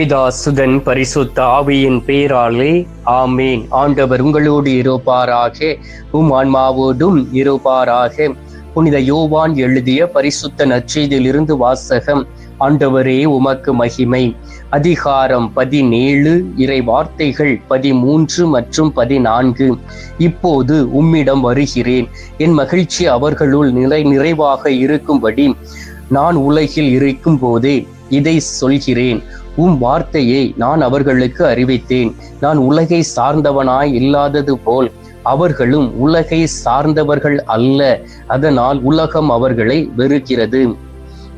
பிதா சுதன் பரிசுத்த ஆவியின் பேராலே ஆமேன். ஆண்டவர் உங்களோடு இருப்பாராக. உம் ஆன்மாவோடும் இருப்பாராக. புனித யோவான் எழுதிய பரிசுத்த நச்செய்தியிலிருந்து வாசகம் ஆண்டவரே உமக்கு மகிமை. அதிகாரம் பதினேழு இறை வார்த்தைகள் பதிமூன்று மற்றும் பதினான்கு. இப்போது உம்மிடம் வருகிறேன். என் மகிழ்ச்சி அவர்களுள் நிலை நிறைவாக இருக்கும்படி நான் உலகில் இருக்கும் போதே இதை சொல்கிறேன். உம் வார்த்தையை நான் அவர்களுக்கு அறிவித்தேன். நான் உலகை சார்ந்தவனாய் இல்லாதது போல் அவர்களும் உலகை சார்ந்தவர்கள் அல்ல. அதனால் உலகம் அவர்களை வெறுக்கிறது.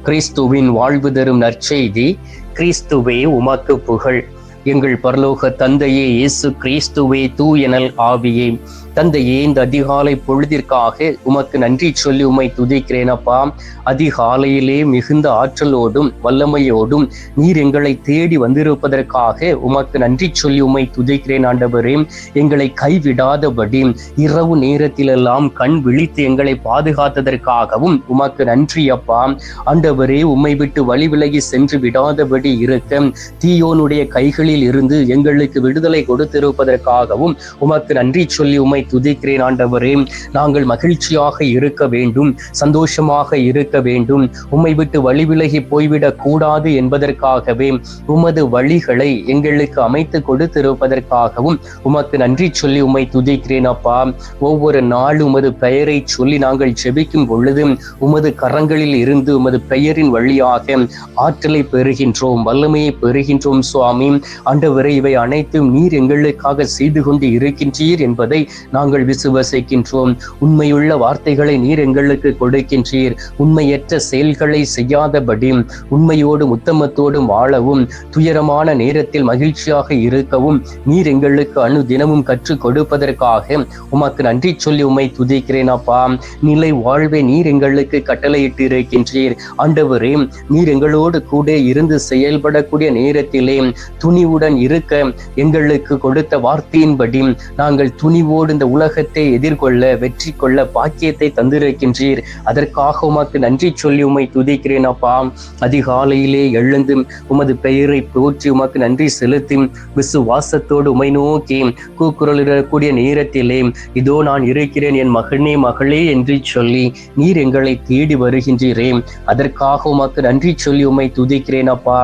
கிறிஸ்துவின் வாழ்வு தரும் நற்செய்தி கிறிஸ்துவே உமக்கு புகழ். எங்கள் பரலோக தந்தையே இயேசு கிறிஸ்துவே தூயனல் ஆவியே. தந்தையே இந்த அதிகாலை பொழுதிற்காக உமக்கு நன்றி சொல்லி உமை துதிக்கிறேன் அப்பா. அதிகாலையிலே மிகுந்த ஆற்றலோடும் வல்லமையோடும் நீர் எங்களை தேடி வந்திருப்பதற்காக உமக்கு நன்றி சொல்லி உமை துதிக்கிறேன் ஆண்டவரே. எங்களை கைவிடாதபடி இரவு நேரத்திலெல்லாம் கண் விழித்து எங்களை பாதுகாத்ததற்காகவும் உமக்கு நன்றி அப்பா. ஆண்டவரே உம்மை விட்டு வழி விலகி சென்று விடாதபடி இருக்க தீயோனுடைய கைகளில் இருந்து எங்களுக்கு விடுதலை கொடுத்திருப்பதற்காகவும் உமக்கு நன்றி சொல்லி உமை துதிக்கிறேன் ஆண்டவரே. நாங்கள் மகிழ்ச்சியாக இருக்க வேண்டும் சந்தோஷமாக இருக்க வேண்டும். உம்மை விட்டு வழி விலகி போய்விடக் கூடாது என்பதற்காகவே உமது வழிகளை எங்களுக்கு அமைத்து கொடுத்திருப்பதற்காகவும் உமக்கு நன்றி சொல்லி உம்மை துதிக்கிறேன் அப்பா. ஒவ்வொரு நாளும் உமது பெயரை சொல்லி நாங்கள் ஜெபிக்கும் பொழுது உமது கரங்களில் இருந்து உமது பெயரின் வழியாக ஆற்றலை பெறுகின்றோம் வல்லமையை பெறுகின்றோம் சுவாமி. ஆண்டவரை இவை அனைத்தும் நீர் எங்களுக்காக செய்து கொண்டு இருக்கின்றீர் என்பதை நாங்கள் விசுவசிக்கின்றோம். உண்மையுள்ள வார்த்தைகளை நீர் எங்களுக்கு கொடுக்கின்றீர். உண்மையற்ற செயல்களை செய்யாதபடி உண்மையோடும் உத்தமத்தோடும் வாழவும் துயரமான நேரத்தில் மகிழ்ச்சியாக இருக்கவும் நீர் எங்களுக்கு அணு தினமும் கற்றுக் கொடுப்பதற்காக உமக்கு நன்றி சொல்லி உம்மை துதிக்கிறேன் அப்பா. நிலை வாழ்வை நீர் எங்களுக்கு கட்டளையிட்டு இருக்கின்றீர் ஆண்டவரே நீர் எங்களோடு கூட இருந்து செயல்படக்கூடிய நேரத்திலே துணிவுடன் இருக்க எங்களுக்கு கொடுத்த வார்த்தையின்படி நாங்கள் துணிவோடு இந்த உலகத்தை எதிர்கொள்ள வெற்றி கொள்ள பாக்கியத்தை தந்திருக்கின்றீர். அதற்காக உமக்கு நன்றி சொல்லி உமை துதிக்கிறேன் அப்பா. அதிகாலையிலே எழுந்து உமது பெயரை போற்றி உமக்கு நன்றி செலுத்தி விசுவாசத்தோடு உமை நோக்கி கூக்குரலிடக்கூடிய நேரத்திலே இதோ நான் இருக்கிறேன் என் மகனே மகளே என்று சொல்லி நீர் எங்களை தேடி வருகின்றீரே. அதற்காக உமக்கு நன்றி சொல்லி உமை துதிக்கிறேன் அப்பா.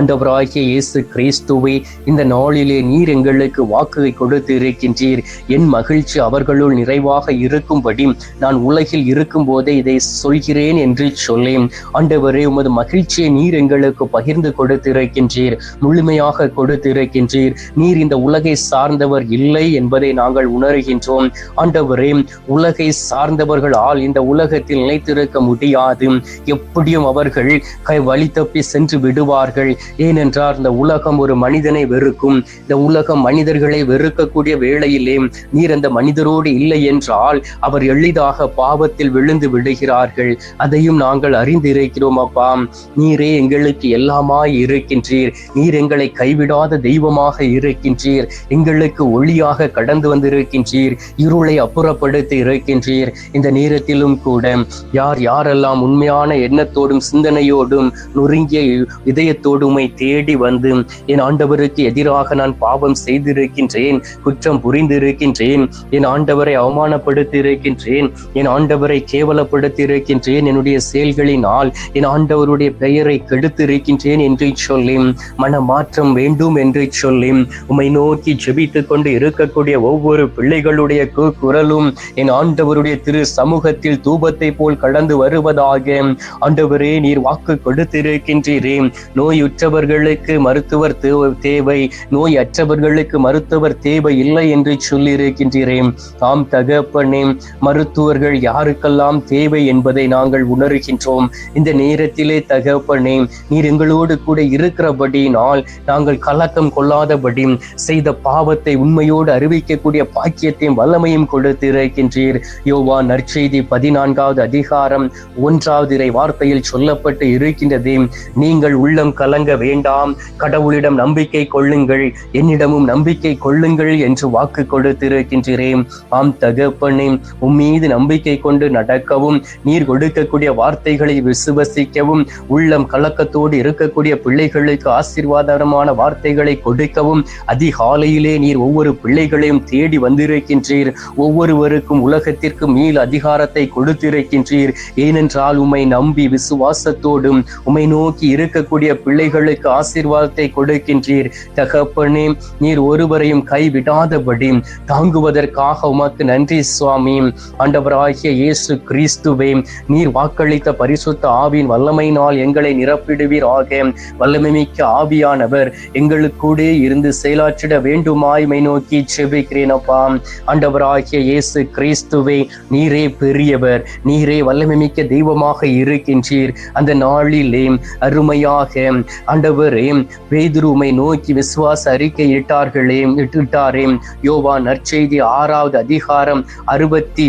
ஆண்டவராகிய இயேசு கிறிஸ்துவை இந்த நாளிலே நீர் எங்களுக்கு வாக்கு கொடுத்து இருக்கின்றீர் என் மகள் மகிழ்ச்சி அவர்களுள் நிறைவாக இருக்கும்படி நான் உலகில் இருக்கும் போதே இதை சொல்கிறேன் என்று சொல்லேன். ஆண்டவரே உமது மகிழ்ச்சியை நீர் எங்களுக்கு பகிர்ந்து கொடுத்திருக்கின்றீர். முழுமையாக கொடுத்திருக்கின்றீர். நீர் இந்த உலகை சார்ந்தவர் இல்லை என்பதை நாங்கள் உணர்கின்றோம். ஆண்டவரே உலகை சார்ந்தவர்களால் இந்த உலகத்தில் நிலைத்திருக்க முடியாது. எப்படியும் அவர்கள் கை வழி தப்பி சென்று விடுவார்கள். ஏனென்றால் இந்த உலகம் ஒரு மனிதனை வெறுக்கும். இந்த உலகம் மனிதர்களை வெறுக்கக்கூடிய வேளையிலே நீர் அந்த மனிதரோடு இல்லை என்றால் அவர் எளிதாக பாவத்தில் விழுந்து விடுகிறார்கள். அதையும் நாங்கள் அறிந்திருக்கிறோம் அப்பா. நீரே எங்களுக்கு எல்லாமாய் இருக்கின்றீர். நீர் எங்களை கைவிடாத தெய்வமாக இருக்கின்றீர். எங்களுக்கு ஒளியாக கடந்து வந்திருக்கின்றீர். இருளை அப்புறப்படுத்தி இருக்கின்றீர். இந்த நேரத்திலும் கூட யார் யாரெல்லாம் உண்மையான எண்ணத்தோடும் சிந்தனையோடும் நொறுங்கிய இதயத்தோடுமை தேடி வந்து என் ஆண்டவருக்கு எதிராக நான் பாவம் செய்திருக்கின்றேன் குற்றம் புரிந்திருக்கின்றேன் என் ஆண்டவரை அவமானப்படுத்தி இருக்கின்றேன் என் ஆண்டவரை கேவலப்படுத்தி இருக்கின்றேன் என்னுடைய செயல்களினால் என் ஆண்டவருடைய பெயரை கெடுத்து இருக்கின்றேன் என்று சொல்லி மனமாற்றம் வேண்டும் என்று சொல்லி உமை நோக்கி ஜெபித்துக் கொண்டு இருக்கக்கூடிய ஒவ்வொரு பிள்ளைகளுடைய குரலும் என் ஆண்டவருடைய திரு சமூகத்தில் தூபத்தை போல் கடந்து வருவதாக. ஆண்டவரே நீர் வாக்கு கொடுத்திருக்கின்றீரே. நோயுற்றவர்களுக்கு மருத்துவர் தேவை நோய் அற்றவர்களுக்கு மருத்துவர் தேவை இல்லை என்று சொல்லியிருக்கின்றீரே ஆம் தகப்பனே மருத்துவர்கள் யாருக்கெல்லாம் தேவை என்பதை நாங்கள் உணர்கின்றோம். இந்த நேரத்திலே தகப்பனே நீர் எங்களோடு கூட இருக்கிறபடியினால் நாங்கள் கலக்கம் கொள்ளாதபடி செய்த பாவத்தை உண்மையோடு அறிவிக்கக்கூடிய பாக்கியத்தையும் வல்லமையும் கொடுத்திருக்கின்றீர். யோவா நற்செய்தி பதினான்காவது அதிகாரம் ஒன்றாவது இறை வார்த்தையில் சொல்லப்பட்டு இருக்கின்றது. நீங்கள் உள்ளம் கலங்க வேண்டாம். கடவுளிடம் நம்பிக்கை கொள்ளுங்கள். என்னிடமும் நம்பிக்கை கொள்ளுங்கள் என்று வாக்கு கொடுத்திருக்கின்ற இருக்கின்றீரே ஆம் தகப்பனே உம்மீது நம்பிக்கை கொண்டு நடக்கவும் நீர் கொடுக்கக்கூடிய வார்த்தைகளை விசுவசிக்கவும் உள்ளம் கலக்கத்தோடு இருக்கக்கூடிய பிள்ளைகளுக்கு ஆசீர்வாதமான வார்த்தைகளை கொடுக்கவும் அதிகாலையிலே நீர் ஒவ்வொரு பிள்ளைகளையும் தேடி வந்திருக்கின்றீர். ஒவ்வொருவருக்கும் உலகத்திற்கு மீள் அதிகாரத்தை கொடுத்திருக்கின்றீர். ஏனென்றால் உம்மை நம்பி விசுவாசத்தோடும் உம்மை நோக்கி இருக்கக்கூடிய பிள்ளைகளுக்கு ஆசீர்வாதத்தை கொடுக்கின்றீர். தகப்பனே நீர் ஒருவரையும் கைவிடாதபடி தாங்குவதற்கு தாங்குவதற்காக உமக்கு நன்றி சுவாமி. ஆண்டவராகிய இயேசு கிறிஸ்துவே நீர் வாக்களித்த பரிசுத்த ஆவியின் வல்லமையினால் எங்களை நிரப்பிடுவீராக. வல்லமை மிக்க ஆவியானவர் எங்களுக்கூடே இருந்து செயலாற்றிட வேண்டுமாய் மை நோக்கி செபிக்கிறேன் அப்பா ஆண்டவராகிய இயேசு கிறிஸ்துவே நீரே பெரியவர் நீரே வல்லமை மிக்க தெய்வமாக இருக்கின்றீர். அந்த நாளிலே அருமையாக ஆண்டவரே பேதுருமை நோக்கி விசுவாச அறிக்கை இட்டார்களே இட்டாரே யோவா நற்செய்தி ஆறாவது அதிகாரம் அறுபத்தி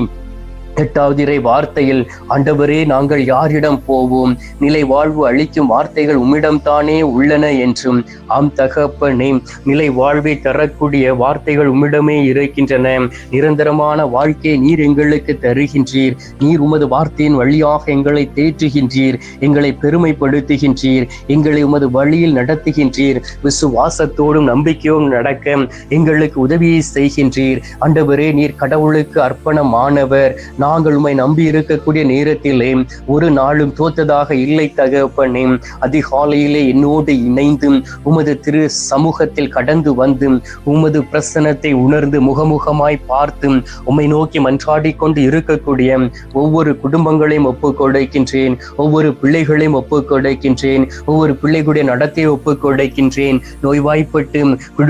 எட்டாவது இறை வார்த்தையில் ஆண்டவரே நாங்கள் யாரிடம் போவோம்? நிலை வாழ்வு அளிக்கும் வார்த்தைகள் உம்மிடம் தானே உள்ளன என்றும் ஆம் தகப்பனே நிலை வாழ்வை தரக்கூடிய வார்த்தைகள் உம்மிடமே இருக்கின்றன. நிரந்தரமான வாழ்க்கையை நீர் எங்களுக்கு தருகின்றீர். நீர் உமது வார்த்தையின் வழியாக எங்களை தேற்றுகின்றீர். எங்களை பெருமைப்படுத்துகின்றீர். எங்களை உமது வழியில் நடத்துகின்றீர். விசுவாசத்தோடும் நம்பிக்கையோடும் நடக்க எங்களுக்கு உதவியை செய்கின்றீர். ஆண்டவரே நீர் கடவுளுக்கு அர்ப்பணமானவர். நாங்கள் உம்மை நம்பி இருக்கக்கூடிய நேரத்திலே ஒரு நாளும் தோத்ததாக இல்லை தகப்பனே. அதிகாலையிலே என்னோடு இணைந்து உமது திரு சமூகத்தில் கடந்து வந்து உமது பிரசனத்தை உணர்ந்து முகமுகமாய் பார்த்து உம்மை நோக்கி மன்றாடி கொண்டு இருக்கக்கூடிய ஒவ்வொரு குடும்பங்களையும் ஒப்புக்கொடைக்கின்றேன். ஒவ்வொரு பிள்ளைகளையும் ஒப்புக்கொடைக்கின்றேன். ஒவ்வொரு பிள்ளைகளுடைய நடத்தை ஒப்புக்கொடைக்கின்றேன். நோய்வாய்ப்பட்டு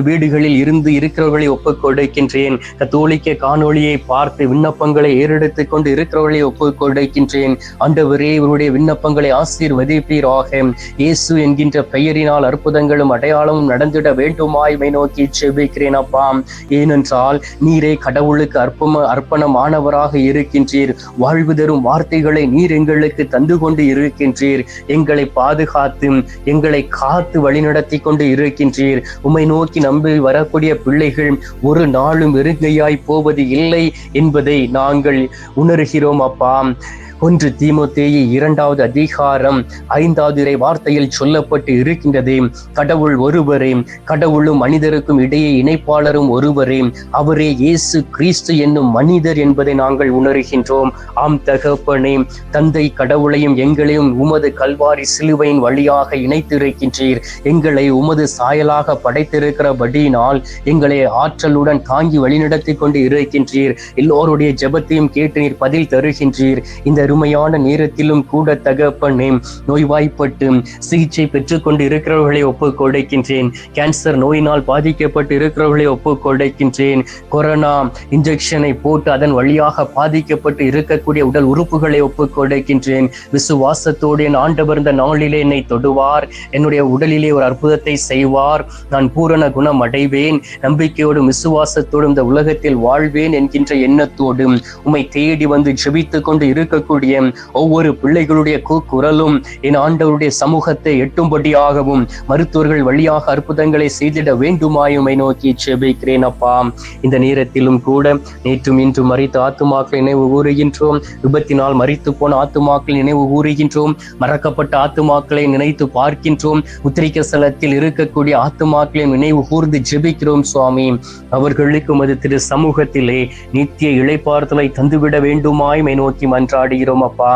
வீடுகளில் இருந்து இருக்கிறவர்களை ஒப்புக்கொடைக்கின்றேன். கத்தோலிக்க காணொளியை பார்த்து விண்ணப்பங்களை ஏறெடுத்து வைத்துக் கொண்டு இருக்கிறவர்களை ஒப்புக் கொடுக்கின்றேன் ஆண்டவரே இவருடைய விண்ணப்பங்களை ஆசீர்வதிப்பீராக. இயேசு என்கின்ற பெயரினால் அற்புதங்களும் அடையாளமும் நடந்திட வேண்டுமாய்மை நோக்கி செபிக்கிறேன் அப்பா. ஏனென்றால் நீரே கடவுளுக்கு அற்பம அர்ப்பணமானவராக இருக்கின்றீர். வாழ்வு தரும் வார்த்தைகளை நீர் எங்களுக்கு தந்து கொண்டு இருக்கின்றீர். எங்களை பாதுகாத்து எங்களை காத்து வழிநடத்தி கொண்டு இருக்கின்றீர். உம்மை நோக்கி நம்பி வரக்கூடிய பிள்ளைகள் ஒரு நாளும் வெறுங்கையாய் போவது இல்லை என்பதை நாங்கள் உணர்கிறோம் அப்பா. ஒன்று தீமோத்தேயி இரண்டாவது அதிகாரம் ஐந்தாவது இறை வார்த்தையில் சொல்லப்பட்டு இருக்கின்றதே. கடவுள் ஒருவரே கடவுளும் மனிதருக்கும் இடையே இணைப்பாளரும் ஒருவரே அவரே இயேசு கிறிஸ்து என்னும் மனிதர் என்பதை நாங்கள் உணர்கின்றோம். ஆம் தகப்பனே தந்தை கடவுளையும் எங்களையும் உமது கல்வாரி சிலுவையின் வழியாக இணைத்திருக்கின்றீர். எங்களை உமது சாயலாக படைத்திருக்கிறபடியினால் எங்களை ஆற்றலுடன் தாங்கி வழிநடத்தி கொண்டு இருக்கின்றீர். எல்லோருடைய ஜெபத்தையும் கேட்டு நீர் பதில் தருகின்றீர். இந்த கடுமையான நேரத்திலும் கூட தகப்பனே நோய்வாய்ப்பட்டு சிகிச்சை பெற்றுக்கொண்டு இருக்கிறவர்களை ஒப்புக் கொடுக்கின்றேன் கேன்சர் நோயினால் பாதிக்கப்பட்டு இருக்கிறவர்களை ஒப்புக் கொடுக்கின்றேன் கொரோனா இன்ஜெக்ஷனை போட்டு அதன் வழியாக பாதிக்கப்பட்டு இருக்கக்கூடிய உடல் உறுப்புகளை ஒப்புக் கொடுக்கின்றேன் விசுவாசத்தோடு என் ஆண்டவர் இந்த நாளிலே என்னை தொடுவார். என்னுடைய உடலிலே ஒரு அற்புதத்தை செய்வார். நான் பூரண குணம் அடைவேன் நம்பிக்கையோடும் விசுவாசத்தோடும் இந்த உலகத்தில் வாழ்வேன் என்கின்ற எண்ணத்தோடும் உம்மை தேடி வந்து ஜெபித்துக் கொண்டு இருக்கக்கூடிய ஒவ்வொரு பிள்ளைகளுடைய கூக்குரலும் என் ஆண்டவருடைய சமூகத்தை எட்டும்படியாகவும் மருத்துவர்கள் வழியாக அற்புதங்களை செய்திட வேண்டுமாயுமை நோக்கி செபிக்கிறேன் அப்பா. இந்த நேரத்திலும் கூட நேற்றும் இன்றும் மறித்த ஆத்துமாக்கள் நினைவு கூறுகின்றோம். விபத்தினால் மறித்து போன ஆத்துமாக்கள் நினைவு கூறுகின்றோம். மறக்கப்பட்ட ஆத்துமாக்களை நினைத்து பார்க்கின்றோம். உத்திரிக்க ஸ்தலத்தில் இருக்கக்கூடிய ஆத்துமாக்களை நினைவு கூர்ந்து ஜெபிக்கிறோம் சுவாமி. அவர்களுக்கும் அது திரு சமூகத்திலே நித்திய இழைப்பார்த்தலை தந்துவிட வேண்டுமாய் நோக்கி மன்றாடி மன்றாடுகிறோம் அப்பா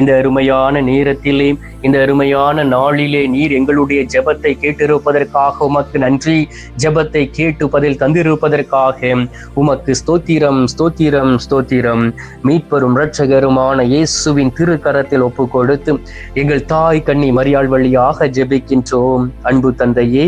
இந்த அருமையான நேரத்திலே இந்த அருமையான நாளிலே நீர் எங்களுடைய ஜபத்தை கேட்டிருப்பதற்காக உமக்கு நன்றி. ஜெபத்தை கேட்டு பதில் தந்திருப்பதற்காக உமக்கு ஸ்தோத்திரம் ஸ்தோத்திரம் ஸ்தோத்திரம். மீட்பரும் இரட்சகருமான இயேசுவின் திருக்கரத்தில் ஒப்பு கொடுத்து எங்கள் தாய் கண்ணி மரியாள் வழியாக ஜெபிக்கின்றோம். அன்பு தந்தையே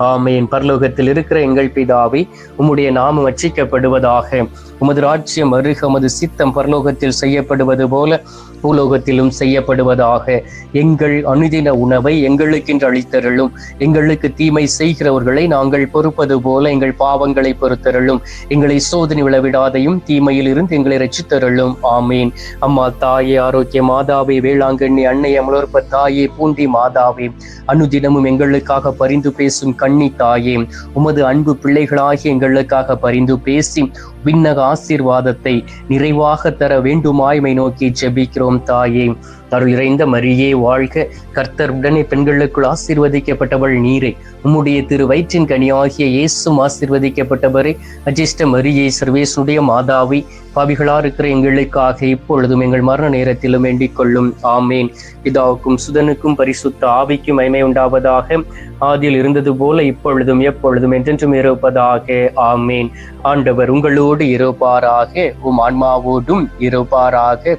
ஆமையின் பரலோகத்தில் இருக்கிற எங்கள் பிதாவே உம்முடைய நாமம் வச்சிக்கப்படுவதாக உமது ராஜ்யம் அருக உமது சித்தம் பரலோகத்தில் செய்யப்படுவது போல பூலோகத்திலும் செய்யப்படுவதாக எங்கள் அனுதின உணவை எங்களுக்கென்று அளித்தருளும். எங்களுக்கு தீமை செய்கிறவர்களை நாங்கள் பொறுப்பது போல எங்கள் பாவங்களை பொறுத்தருளும். எங்களை சோதனை விளவிடாதையும் தீமையில் இருந்து எங்களை ரச்சித்தருளும் ஆமீன். அம்மா தாயே ஆரோக்கிய மாதாவே வேளாங்கண்ணி அன்னை அமலோற்ப தாயே பூண்டி மாதாவே அனுதினமும் எங்களுக்காக பரிந்து பேசும் கண்ணி தாயே உமது அன்பு பிள்ளைகளாகி எங்களுக்காக பரிந்து பேசி விண்ணக ஆசீர்வாதத்தை நிறைவாக தர வேண்டுமாய்மை நோக்கி ஜெபிக்கிறோம். தாயே. அருள் இறைந்த மரியே வாழ்க. கர்த்தர் உடனே பெண்களுக்குள் ஆசீர்வதிக்கப்பட்டவள் நீரே. உம்முடைய திரு வயிற்றின் கனியாகிய இயேசும் ஆசீர்வதிக்கப்பட்டவரே. அஜிஷ்ட மரியே சர்வேசுடைய மாதாவி. பாவிகளா இருக்கிற எங்களுக்காக இப்பொழுதும் எங்கள் மரண நேரத்திலும் வேண்டிக் கொள்ளும். ஆமேன். பிதாவுக்கும் சுதனுக்கும் பரிசுத்த ஆவிக்கும் மயமை உண்டாவதாக. ஆதியில் இருந்தது போல இப்பொழுதும் எப்பொழுதும் என்றென்றும் இருப்பதாக. ஆமேன். ஆண்டவர் உங்களோடு இருப்பாராக. உம் ஆன்மாவோடும் இருப்பாராக.